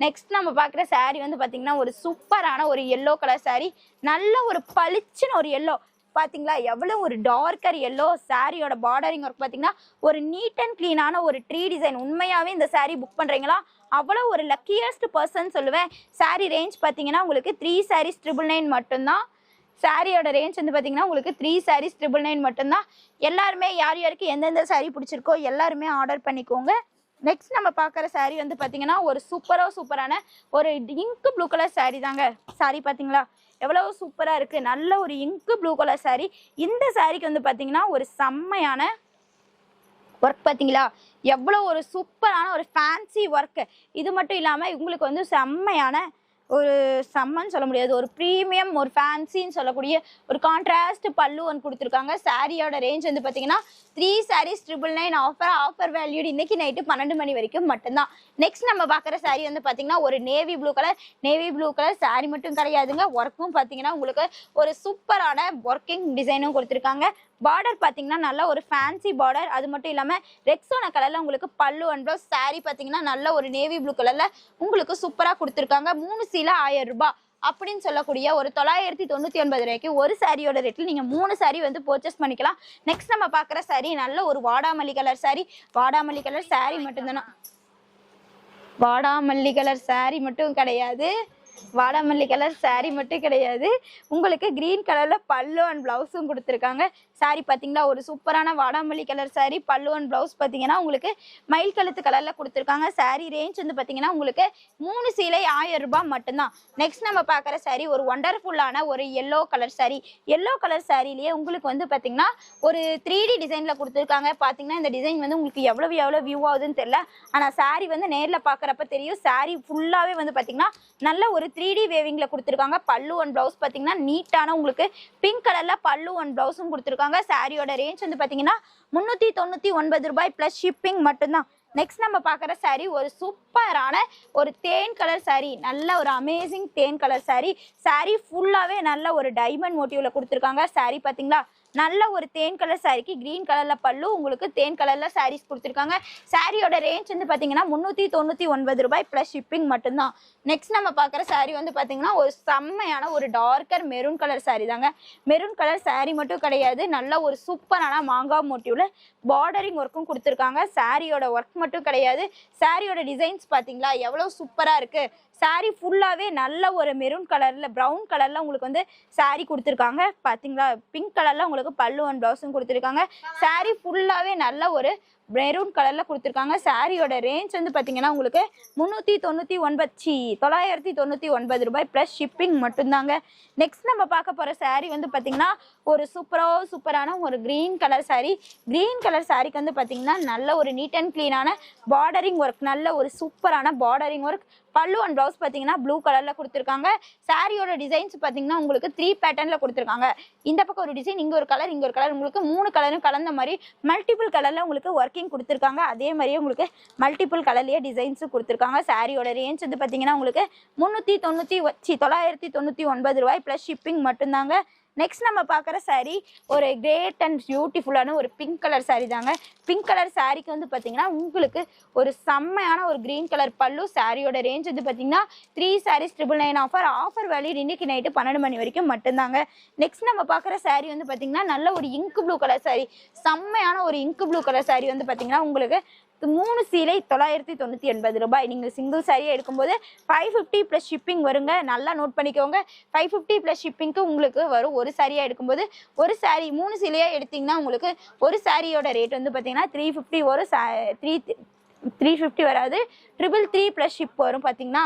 S1: நெக்ஸ்ட் நம்ம பார்க்குற சாரீ வந்து பார்த்தீங்கன்னா ஒரு சூப்பரான ஒரு எல்லோ கலர் சாரீ நல்ல ஒரு பளிச்சுன்னு ஒரு எல்லோ பார்த்தீங்களா எவ்வளோ ஒரு டார்க்கர் எல்லோ சாரியோட பார்டரிங் ஒர்க் பார்த்தீங்கன்னா ஒரு நீட் அண்ட் க்ளீனான ஒரு ட்ரீ டிசைன் உண்மையாகவே இந்த சாரீ புக் பண்ணுறீங்களா அவ்வளோ ஒரு லக்கியஸ்ட் பர்சன் சொல்லுவேன். சாரீ ரேஞ்ச் பார்த்தீங்கன்னா உங்களுக்கு த்ரீ சாரீஸ் ட்ரிபிள் நைன் மட்டும்தான். சாரியோட ரேஞ்ச் வந்து பார்த்தீங்கன்னா உங்களுக்கு த்ரீ சாரீஸ் ட்ரிபிள் நைன் மட்டும்தான். எல்லாருமே யார் யாருக்கு எந்தெந்த சாரீ பிடிச்சிருக்கோ எல்லாருமே ஆர்டர் பண்ணிக்கோங்க. நெக்ஸ்ட் நம்ம பார்க்குற சாரீ வந்து பார்த்தீங்கன்னா ஒரு சூப்பராக சூப்பரான ஒரு இங்க் ப்ளூ கலர் சாரீ தாங்க. சாரீ பார்த்தீங்களா எவ்வளோ சூப்பராக இருக்குது நல்ல ஒரு இங்க் ப்ளூ கலர் சாரீ இந்த சாரீக்கு வந்து பார்த்தீங்கன்னா ஒரு செம்மையான ஒர்க் பார்த்தீங்களா எவ்வளோ ஒரு சூப்பரான ஒரு ஃபேன்சி ஒர்க்கு இது மட்டும் இல்லாமல் உங்களுக்கு வந்து செம்மையான ஒரு சம்மன் சொல்ல முடியாது. ஒரு ப்ரீமியம் ஒரு ஃபேன்சின்னு சொல்லக்கூடிய ஒரு கான்ட்ராஸ்ட் பல்லு ஒன்று கொடுத்துருக்காங்க. சாரியோட ரேஞ்ச் வந்து பார்த்தீங்கன்னா three sarees triple nine offer offer valued இன்னைக்கு நைட்டு பன்னெண்டு மணி வரைக்கும் மட்டும்தான். நெக்ஸ்ட் நம்ம பார்க்குற சாரீ வந்து பார்த்தீங்கன்னா ஒரு navy blue colour navy blue colour saree மட்டும் கிடையாதுங்க. ஒர்க்கும் பார்த்தீங்கன்னா உங்களுக்கு ஒரு சூப்பரான ஒர்க்கிங் டிசைனும் கொடுத்துருக்காங்க. பார்டர் பார்த்தீங்கன்னா நல்ல ஒரு ஃபேன்சி பார்டர் அது மட்டும் இல்லாமல் ரெக்ஸோன கலரில் உங்களுக்கு பல்லு அண்ட் ப்ளவுஸ் சாரீ பார்த்தீங்கன்னா நல்ல ஒரு நேவி ப்ளூ கலரில் உங்களுக்கு சூப்பராக கொடுத்துருக்காங்க. மூணு சீல ஆயிரம் ரூபாய் அப்படின்னு சொல்லக்கூடிய ஒரு தொள்ளாயிரத்தி தொண்ணூற்றி ஒன்பது ரூபாய்க்கு ஒரு சாரியோட ரேட்டில் நீங்கள் மூணு சாரி வந்து பர்ச்சேஸ் பண்ணிக்கலாம். நெக்ஸ்ட் நம்ம பார்க்குற சாரீ நல்ல ஒரு வாடாமல்லி கலர் சாரி வாடாமல்லி கலர் saree மட்டும்தானா? வாடாமல்லி கலர் saree மட்டும் கிடையாது. வாடாமல்லி கலர் saree மட்டும் கிடையாது. உங்களுக்கு கிரீன் கலரில் பல்லு அண்ட் ப்ளவுஸும் கொடுத்துருக்காங்க. சாரி பார்த்தீங்களா ஒரு சூப்பரான வாடாமல்லி கலர் சாரி பல்லு ப்ளவுஸ் பார்த்தீங்கன்னா உங்களுக்கு மயில் கழுத்து கலரில் கொடுத்துருக்காங்க. சாரி ரேஞ்ச் வந்து பார்த்தீங்கன்னா உங்களுக்கு மூணு சீலை ஆயிரம் ரூபாய் மட்டும்தான். நெக்ஸ்ட் நம்ம பார்க்குற சாரி ஒரு ஒண்டர்ஃபுல்லான ஒரு yellow colour saree yellow colour சாரிலேயே உங்களுக்கு வந்து பார்த்தீங்கன்னா ஒரு த்ரீ டி டிசைனில் கொடுத்துருக்காங்க. பார்த்தீங்கன்னா இந்த டிசைன் வந்து உங்களுக்கு எவ்வளவு எவ்வளோ வியூ ஆகுதுன்னு தெரியல. ஆனால் சாரி வந்து நேரில் பார்க்குறப்ப தெரியும். சாரி ஃபுல்லாகவே வந்து பார்த்தீங்கன்னா நல்ல ஒரு த்ரீ டி வேவிங்கில் கொடுத்துருக்காங்க. பல்லு ஒன் ப்ளவுஸ் பார்த்தீங்கன்னா நீட்டான உங்களுக்கு பிங்க் கலரில் பல்லு ஒன் ப்ளவுஸும் கொடுத்துருக்காங்க. சாரியோட ரேஞ்ச் வந்து பார்த்தீங்கன்னா முந்நூற்றி தொண்ணூற்றி ஒன்பது ரூபாய் ப்ளஸ் ஷிப்பிங் மட்டும்தான். நெக்ஸ்ட் நம்ம பார்க்குற saree ஒரு சூப்பரான ஒரு தேன் கலர் saree. நல்ல ஒரு அமேசிங் தேன் கலர் saree. Saree ஃபுல்லாகவே நல்ல ஒரு டைமண்ட் மோட்டிவில் கொடுத்துருக்காங்க. Saree பார்த்தீங்களா நல்ல ஒரு தேன் கலர் சாரிக்கு கிரீன் கலர்ல பல்லு உங்களுக்கு தேன் கலர்ல சாரீஸ் கொடுத்துருக்காங்க. சாரியோட ரேஞ்ச் வந்து பாத்தீங்கன்னா முந்நூற்றி தொண்ணூற்றி ஒன்பது ரூபாய் ப்ளஸ் ஷிப்பிங் மட்டும்தான். நெக்ஸ்ட் நம்ம பார்க்குற saree வந்து பாத்தீங்கன்னா ஒரு செம்மையான ஒரு டார்க்கர் மெரூன் கலர் saree தாங்க. மெரூன் கலர் saree மட்டும் கிடையாது. நல்ல ஒரு சூப்பரான மாங்காய் மோட்டிவ்ல பார்டரிங் ஒர்க்கும் கொடுத்துருக்காங்க. சாரியோட ஒர்க் மட்டும் கிடையாது. சாரியோட டிசைன்ஸ் பார்த்தீங்களா? எவ்வளோ சூப்பராக இருக்கு. Saree ஃபுல்லாகவே நல்ல ஒரு மெரூன் கலரில் ப்ரௌன் கலரில் உங்களுக்கு வந்து saree கொடுத்துருக்காங்க. பார்த்தீங்களா? பிங்க் கலரில் உங்களுக்கு பல்லு அண்ட் ப்ளவுஸும் கொடுத்துருக்காங்க. Saree ஃபுல்லாகவே நல்ல ஒரு மெரூன் கலரில் கொடுத்துருக்காங்க. சாரியோட ரேஞ்ச் வந்து பார்த்தீங்கன்னா உங்களுக்கு முந்நூற்றி தொண்ணூற்றி ஒன்பது சி தொள்ளாயிரத்தி தொண்ணூற்றி ஒன்பது ரூபாய் ப்ளஸ் ஷிப்பிங் மட்டும்தாங்க. நெக்ஸ்ட் நம்ம பார்க்க போகிற சாரீ வந்து பார்த்தீங்கன்னா ஒரு சூப்பரோ சூப்பரான ஒரு green colour saree green colour சாரிக்கு வந்து பார்த்தீங்கன்னா நல்ல ஒரு நீட் அண்ட் க்ளீனான பார்டரிங் ஒர்க் நல்ல ஒரு சூப்பரான bordering work pallu and blouse பார்த்தீங்கன்னா ப்ளூ கலரில் கொடுத்துருக்காங்க. சாரியோட டிசைன்ஸ் பார்த்தீங்கன்னா உங்களுக்கு த்ரீ பேட்டர்னில் கொடுத்துருக்காங்க. இந்த பக்கம் ஒரு டிசைன் இங்கே ஒரு கலர் இங்கே ஒரு கலர் உங்களுக்கு மூணு கலரும் கலந்த மாதிரி மல்டிபிள் கலரில் உங்களுக்கு ஒர்க்கிங் கொடுத்துருக்காங்க. அதே மாதிரியே உங்களுக்கு மல்டிபிள் கலர்லேயே டிசைன்ஸும் கொடுத்துருக்காங்க. சாரியோட ரேஞ்ச் வந்து பார்த்தீங்கன்னா உங்களுக்கு முந்நூற்றி தொண்ணூற்றி தொள்ளாயிரத்தி தொண்ணூற்றி ஒன்பது ரூபாய் ப்ளஸ் ஷிப்பிங் மட்டும்தாங்க. நெக்ஸ்ட் நம்ம பார்க்குற saree ஒரு கிரேட் அண்ட் பியூட்டிஃபுல்லான ஒரு பிங்க் கலர் saree தாங்க. பிங்க் கலர் சாரிக்கு வந்து பார்த்தீங்கன்னா உங்களுக்கு ஒரு செம்மையான ஒரு க்ரீன் கலர் பல்லு சாரியோட ரேஞ்ச் வந்து பார்த்தீங்கன்னா three sarees triple nine offer offer value இன்னைக்கு நைட்டு பன்னெண்டு மணி வரைக்கும் மட்டும்தாங்க. நெக்ஸ்ட் நம்ம பார்க்குற saree வந்து பார்த்தீங்கன்னா நல்ல ஒரு இங்க் ப்ளூ கலர் saree. செம்மையான ஒரு இங்க் ப்ளூ கலர் saree வந்து பார்த்தீங்கன்னா உங்களுக்கு மூணு சீலை தொள்ளாயிரத்தி தொண்ணூற்றி எண்பது ரூபாய். நீங்கள் சிங்கிள் சாரியாக எடுக்கும்போது ஃபைவ் ஃபிஃப்டி ப்ளஸ் ஷிப்பிங் வருங்க. நல்லா நோட் பண்ணிக்கோங்க. ஃபைவ் ஃபிஃப்டி ப்ளஸ் ஷிப்பிங்க்கு உங்களுக்கு வரும் ஒரு சாரியாக எடுக்கும்போது. ஒரு சாரி மூணு சீலையாக எடுத்தீங்கன்னா உங்களுக்கு ஒரு சாரியோட ரேட் வந்து பார்த்தீங்கன்னா த்ரீ ஃபிஃப்டி வரும் த்ரீ த்ரீ ஃபிஃப்டி வராது. ட்ரிபிள் த்ரீ ப்ளஸ் ஷிப் வரும் பார்த்தீங்கன்னா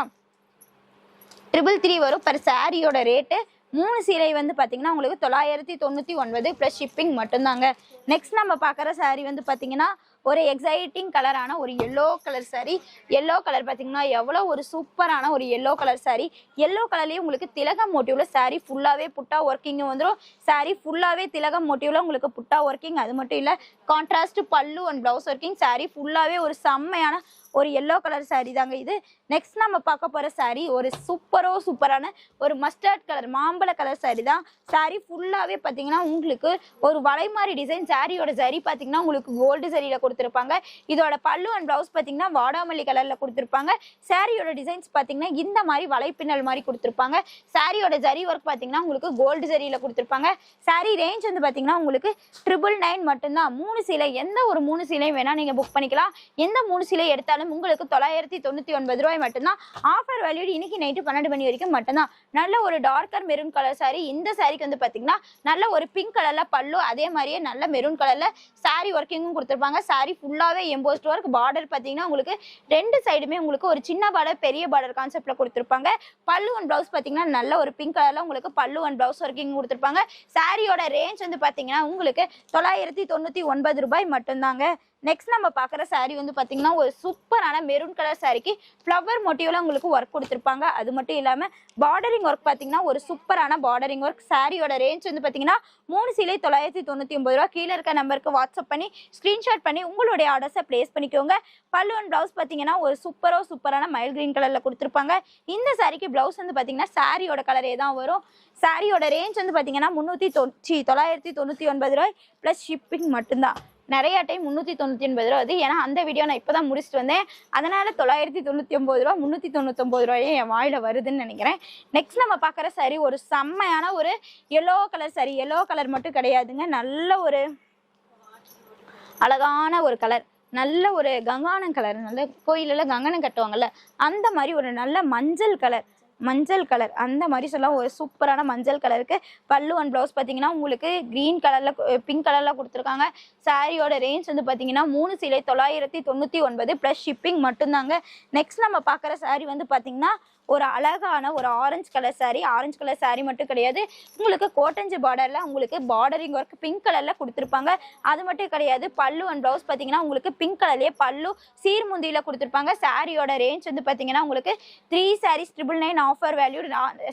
S1: ட்ரிபிள் த்ரீ வரும் பர் சாரியோட ரேட்டு மூணு சீலை வந்து பார்த்தீங்கன்னா உங்களுக்கு தொள்ளாயிரத்தி தொண்ணூற்றி ஒன்பது ப்ளஸ் ஷிப்பிங் மட்டும்தாங்க. நெக்ஸ்ட் நம்ம பார்க்குற saree வந்து பார்த்தீங்கன்னா ஒரு எக்ஸைட்டிங் கலரான ஒரு yellow colour saree. Yellow colour பார்த்தீங்கன்னா எவ்வளோ ஒரு சூப்பரான ஒரு எல்லோ கலர் saree. எல்லோ கலர்லேயே உங்களுக்கு திலகம் மோட்டிவில் saree ஃபுல்லாகவே புட்டா ஒர்க்கிங் வந்துடும் saree ஃபுல்லாகவே திலகம் மோட்டிவ்ல உங்களுக்கு புட்டா ஒர்க்கிங் அது மட்டும் இல்லை கான்ட்ராஸ்ட் பல்லு அண்ட் ப்ளவுஸ் ஒர்க்கிங் saree ஃபுல்லாகவே ஒரு செம்மையான ஒரு எல்லோ கலர் சாரீ தாங்க இது. நெக்ஸ்ட் நம்ம பார்க்க போகிற சாரீ ஒரு சூப்பரோ சூப்பரான ஒரு மஸ்டர்ட் கலர் மாம்பழ கலர் சாரீ தான். சாரீ ஃபுல்லாகவே பார்த்தீங்கன்னா உங்களுக்கு ஒரு வலை மாதிரி டிசைன் சாரியோட சரி பார்த்தீங்கன்னா உங்களுக்கு கோல்டு சரியில் கொடுத்துருப்பாங்க. இதோட பல்லு அண்ட் ப்ளவுஸ் பார்த்தீங்கன்னா வாடாமல்லி கலரில் கொடுத்துருப்பாங்க. சாரியோட டிசைன்ஸ் பார்த்தீங்கன்னா இந்த மாதிரி வலைப்பின்னல் மாதிரி கொடுத்துருப்பாங்க. சாரியோட ஜரி ஒர்க் பார்த்தீங்கன்னா உங்களுக்கு கோல்டு சரியில் கொடுத்துருப்பாங்க. சாரி ரேஞ்ச் வந்து பார்த்தீங்கன்னா உங்களுக்கு ட்ரிபிள் நைன் மட்டும்தான். மூணு சீலை எந்த ஒரு மூணு சீலையும் வேணால் நீங்கள் புக் பண்ணிக்கலாம். எந்த மூணு சீலை எடுத்தாலும் உங்களுக்கு தொள்ளாயிரத்தி தொண்ணூற்றி ஒன்பது ரூபாய் மட்டும்தான். ஆஃபர் வேல்யூடு இன்னைக்கு நைட்டு பன்னெண்டு மணி வரைக்கும் மட்டும்தான். நல்ல ஒரு டார்க்கர் மெரூன் கலர் saree. இந்த சாரிக்கு வந்து பார்த்தீங்கன்னா நல்ல ஒரு பிங்க் கலரில் பல்லு அதே மாதிரியே நல்ல மெரூன் கலரில் saree ஒர்க்கிங்கும் கொடுத்துருப்பாங்க. Saree ஃபுல்லாகவே எம்போஸ்ட் ஒர்க் பார்டர் பார்த்தீங்கன்னா உங்களுக்கு ரெண்டு சைடுமே உங்களுக்கு ஒரு சின்ன பார்டர் பெரிய பார்டர் கான்செப்டில் கொடுத்துருப்பாங்க. பல்லு அண்ட் ப்ளவுஸ் பார்த்தீங்கன்னா நல்ல ஒரு பிங்க் கலரில் உங்களுக்கு பல்லு அண்ட் ப்ளவுஸ் ஒர்க்கிங் கொடுத்துருப்பாங்க. சாரியோட ரேஞ்ச் வந்து பார்த்தீங்கன்னா உங்களுக்கு தொள்ளாயிரத்தி தொண்ணூற்றி ஒன்பது ரூபாய் மட்டும்தாங்க. நெக்ஸ்ட் நம்ம பார்க்குற சாரீ வந்து பார்த்தீங்கன்னா ஒரு சூப்பரான மெரூன் கலர் சாரீக்கு ஃப்ளவர் மோட்டிவ்ல உங்களுக்கு ஒர்க் கொடுத்துருப்பாங்க. அது மட்டும் இல்லாமல் பார்டரிங் ஒர்க் பார்த்தீங்கன்னா ஒரு சூப்பரான பார்டரிங் ஒர்க் சாரியோட ரேஞ்ச் வந்து பார்த்தீங்கன்னா மூணு சிலை தொள்ளாயிரத்தி தொண்ணூற்றி ஒம்பது ரூபா. கீழே இருக்க நம்பருக்கு வாட்ஸ்அப் பண்ணி ஸ்க்ரீன்ஷாட் பண்ணி உங்களுடைய ஆர்டர்ஸை ப்ளேஸ் பண்ணிக்கோங்க. பல்லு அண்ட் ப்ளவுஸ் பார்த்தீங்கன்னா ஒரு சூப்பரோ சூப்பரான மயில் கிரீன் கலரில் கொடுத்துருப்பாங்க. இந்த சாரிக்கு ப்ளவுஸ் வந்து பார்த்தீங்கன்னா சாரியோட கலரே தான் வரும். சாரியோட ரேஞ்ச் வந்து பார்த்தீங்கன்னா முந்நூற்றி தொ தொள்ளாயிரத்தி தொண்ணூற்றி ஒன்பது ரூபாய். ப்ளஸ் ஷிப்பிங் மட்டும்தான். நிறைய டைம் முந்நூற்றி தொண்ணூற்றி ஒன்பது ரூபா வருது. ஏன்னா அந்த வீடியோ நான் இப்போ தான் முடிச்சுட்டு வந்தேன். அதனால் தொள்ளாயிரத்தி தொண்ணூற்றி ஒம்பது ரூபா முந்நூற்றி தொண்ணூத்தொம்பது ரூபாயே என் வாயில் வருதுன்னு நினைக்கிறேன். நெக்ஸ்ட் நம்ம பார்க்குற சரி ஒரு செம்மையான ஒரு yellow colour saree yellow colour மட்டும் கிடையாதுங்க. நல்ல ஒரு அழகான ஒரு கலர் நல்ல ஒரு கங்கானம் கலர் நல்ல கோயிலில் கங்கணம் கட்டுவாங்கல்ல அந்த மாதிரி ஒரு நல்ல மஞ்சள் கலர் மஞ்சள் கலர் அந்த மாதிரி சொல்லலாம். ஒரு சூப்பரான மஞ்சள் கலருக்கு பல்லு அண்ட் ப்ளவுஸ் பார்த்தீங்கன்னா உங்களுக்கு க்ரீன் கலரில் பிங்க் கலரில் கொடுத்துருக்காங்க. சாரியோட ரேஞ்ச் வந்து பார்த்தீங்கன்னா மூணு சீலை தொள்ளாயிரத்தி தொண்ணூற்றி ஒன்பது ப்ளஸ் ஷிப்பிங் மட்டும்தாங்க. நெக்ஸ்ட் நம்ம பார்க்குற சாரி வந்து பார்த்தீங்கன்னா ஒரு அழகான ஒரு orange colour saree. Orange colour saree மட்டும் கிடையாது. உங்களுக்கு கோட்டஞ்சு பார்டரில் உங்களுக்கு பார்டரிங் ஒர்க் பிங்க் கலரில் கொடுத்துருப்பாங்க. அது மட்டும் கிடையாது. பல்லு அண்ட் ப்ளவுஸ் பார்த்தீங்கன்னா உங்களுக்கு பிங்க் கலர்லேயே பல்லு சீர்முந்தியில் கொடுத்துருப்பாங்க. சாரியோட ரேஞ்ச் வந்து பார்த்தீங்கன்னா உங்களுக்கு three sarees triple nine offer valued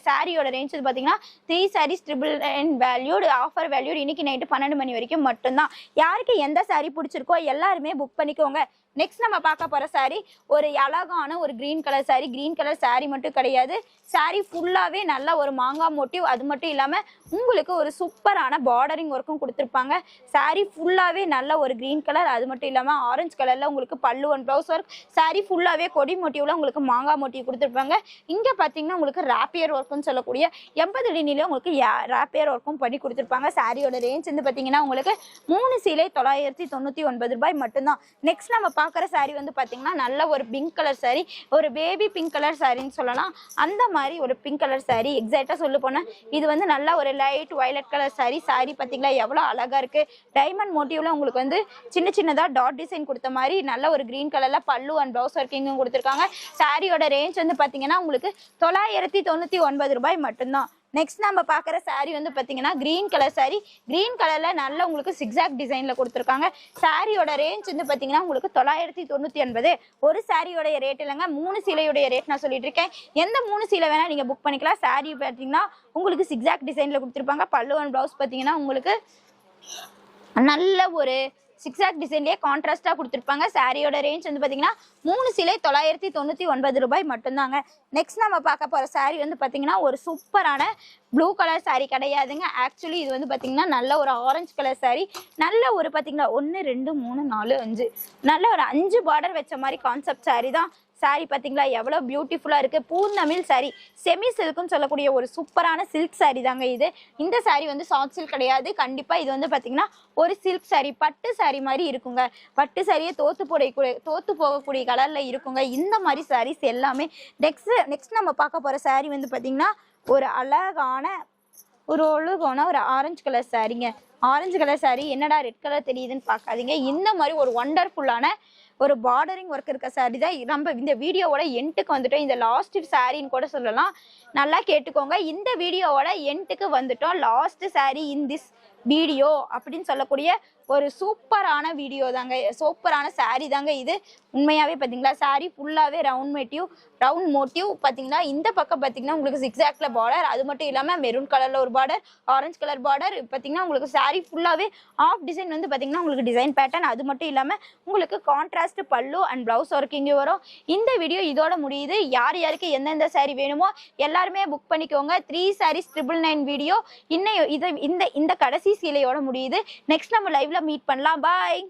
S1: சாரியோட ரேஞ்ச் வந்து பார்த்தீங்கன்னா three sarees triple nine valued offer valued இன்னைக்கு நைட்டு பன்னெண்டு மணி வரைக்கும் மட்டும்தான். யாருக்கு எந்த saree பிடிச்சிருக்கோ எல்லாருமே புக் பண்ணிக்கோங்க. நெக்ஸ்ட் நம்ம பார்க்க போகிற சாரீ ஒரு அழகான ஒரு green colour saree green colour saree மட்டும் கிடையாது. சாரீ ஃபுல்லாகவே நல்ல ஒரு மாங்காய் மோட்டிவ் அது மட்டும் இல்லாமல் உங்களுக்கு ஒரு சூப்பரான பார்டரிங் ஒர்க்கும் கொடுத்துருப்பாங்க. சாரீ ஃபுல்லாகவே நல்ல ஒரு க்ரீன் கலர் அது மட்டும் இல்லாமல் ஆரஞ்சு கலரில் உங்களுக்கு பல்லு ஒன் ப்ளவுஸ் ஒர்க் சாரீ ஃபுல்லாகவே கொடி மோட்டிவ்ல உங்களுக்கு மாங்காய் மோட்டிவ் கொடுத்துருப்பாங்க. இங்கே பார்த்தீங்கன்னா உங்களுக்கு ராப்பியர் ஒர்க்குன்னு சொல்லக்கூடிய எண்பது டினிலே உங்களுக்கு ராப்பியர் ஒர்க்கும் பண்ணி கொடுத்துருப்பாங்க. சாரியோட ரேஞ்ச் வந்து பார்த்தீங்கன்னா உங்களுக்கு மூணு சீலை தொள்ளாயிரத்தி தொண்ணூற்றி ஒன்பது ரூபாய் மட்டும்தான். நெக்ஸ்ட் நம்ம பார்க்குற சாரீ வந்து பார்த்திங்கன்னா நல்ல ஒரு பிங்க் கலர் சாரீ ஒரு பேபி பிங்க் கலர் சாரின்னு சொல்லலாம். அந்த மாதிரி ஒரு பிங்க் கலர் சாரீ எக்ஸாக்டாக சொல்ல போனால் இது வந்து நல்ல ஒரு light violet colour saree saree பார்த்தீங்களா எவ்வளோ அழகாக இருக்குது டைமண்ட் மோட்டிவில் உங்களுக்கு வந்து சின்ன சின்னதாக டாட் டிசைன் கொடுத்த மாதிரி நல்ல ஒரு க்ரீன் கலரில் பல்லு அண்ட் ப்ளவுஸ் ஒர்க்கிங்கும் கொடுத்துருக்காங்க. சாரியோட ரேஞ்ச் வந்து பார்த்திங்கன்னா உங்களுக்கு தொள்ளாயிரத்தி தொண்ணூற்றி ஒன்பது ரூபாய் மட்டும்தான். நெக்ஸ்ட் நம்ம பார்க்குற சாரீ வந்து பார்த்தீங்கன்னா க்ரீன் கலர் சாரீ க்ரீன் கலரில் நல்ல உங்களுக்கு சிக்ஸாக் டிசைனில் கொடுத்துருக்காங்க. சாரியோட ரேஞ்ச் வந்து பார்த்தீங்கன்னா உங்களுக்கு தொள்ளாயிரத்தி தொண்ணூற்றி ஒன்பது. ஒரு சாரியோடைய ரேட் இல்லைங்க மூணு சீலையுடைய ரேட் நான் சொல்லிட்டு இருக்கேன். எந்த மூணு சீலை வேணால் நீங்கள் புக் பண்ணிக்கலாம். சாரீ பார்த்தீங்கன்னா உங்களுக்கு சிக்ஸாக் டிசைனில் கொடுத்துருப்பாங்க. பல்லுவன் ப்ளவுஸ் பார்த்தீங்கன்னா உங்களுக்கு நல்ல ஒரு சிக்ஸாக் டிசைன்லேயே கான்ட்ராஸ்டாக கொடுத்துருப்பாங்க. சாரியோட ரேஞ்ச் வந்து பார்த்தீங்கன்னா மூணு சிலை தொள்ளாயிரத்தி தொண்ணூற்றி ஒன்பது ரூபாய் மட்டும்தாங்க. நெக்ஸ்ட் நம்ம பார்க்க போகிற saree வந்து பார்த்தீங்கன்னா ஒரு சூப்பரான ப்ளூ கலர் saree கிடையாதுங்க. ஆக்சுவலி இது வந்து பார்த்தீங்கன்னா நல்ல ஒரு ஆரஞ்சு கலர் saree. நல்ல ஒரு பார்த்தீங்கன்னா ஒன்று ரெண்டு மூணு நாலு அஞ்சு. நல்ல ஒரு அஞ்சு பார்டர் வச்ச மாதிரி கான்செப்ட் saree தான் சாரி பார்த்தீங்களா எவ்வளோ பியூட்டிஃபுல்லாக இருக்குது பூந்தமிழ் சாரி செமி சில்க்குன்னு சொல்லக்கூடிய ஒரு சூப்பரான சில்க் சாரி தாங்க இது. இந்த சாரி வந்து சாஃப்ட் சில்க் கிடையாது. கண்டிப்பாக இது வந்து பார்த்தீங்கன்னா ஒரு சில்க் சாரி பட்டு சாரி மாதிரி இருக்குங்க. பட்டு சாரியே தோத்து போடக்கூடிய தோத்து போகக்கூடிய கலரில் இருக்குங்க. இந்த மாதிரி சாரீஸ் எல்லாமே நெக்ஸ்ட் நெக்ஸ்ட் நம்ம பார்க்க போகிற சாரி வந்து பார்த்தீங்கன்னா ஒரு அழகான ஒரு ஒழுகான ஒரு ஆரஞ்சு கலர் சாரிங்க ஆரஞ்சு கலர் சாரி என்னடா ரெட் கலர் தெரியுதுன்னு பார்க்காதீங்க. இந்த மாதிரி ஒரு ஒண்டர்ஃபுல்லான ஒரு பார்டரிங் ஒர்க் இருக்க சாரீ தான் நம்ம இந்த வீடியோவோட எண்டுக்கு வந்துட்டோம். இந்த லாஸ்ட் சாரின்னு கூட சொல்லலாம். நல்லா கேட்டுக்கோங்க. இந்த வீடியோவோட எண்டுக்கு வந்துட்டோம். Last saree in this video அப்படின்னு சொல்லக்கூடிய ஒரு சூப்பரான வீடியோ தாங்க. சூப்பரான சாரீ தாங்க இது. உண்மையாகவே பார்த்தீங்களா சாரீ ஃபுல்லாகவே ரவுண்ட் மோட்டிவ் ரவுண்ட் மோட்டிவ் பார்த்தீங்கன்னா இந்த பக்கம் பார்த்தீங்கன்னா உங்களுக்கு சிக்ஸாக்ல பார்டர் அது மட்டும் இல்லாமல் மெரூன் கலரில் ஒரு பார்டர் ஆரஞ்சு கலர் பார்டர் பார்த்தீங்கன்னா உங்களுக்கு சாரீ ஃபுல்லாவே ஆஃப் டிசைன் வந்து பார்த்தீங்கன்னா உங்களுக்கு டிசைன் பேட்டர்ன் அது மட்டும் இல்லாமல் உங்களுக்கு கான்ட்ராஸ்ட் பல்லு அண்ட் ப்ளவுஸ் ஒர்க்கிங்கு வரும். இந்த வீடியோ இதோட முடியுது. யார் யாருக்கு எந்தெந்த சாரீ வேணுமோ எல்லாருமே புக் பண்ணிக்கோங்க. Three sarees triple nine video இன்னும் இதை இந்த இந்த கடைசி கடைசி சீலையோட முடியுது. நெக்ஸ்ட் நம்ம லைவ்ல மீட் பண்ணலாம். பாய்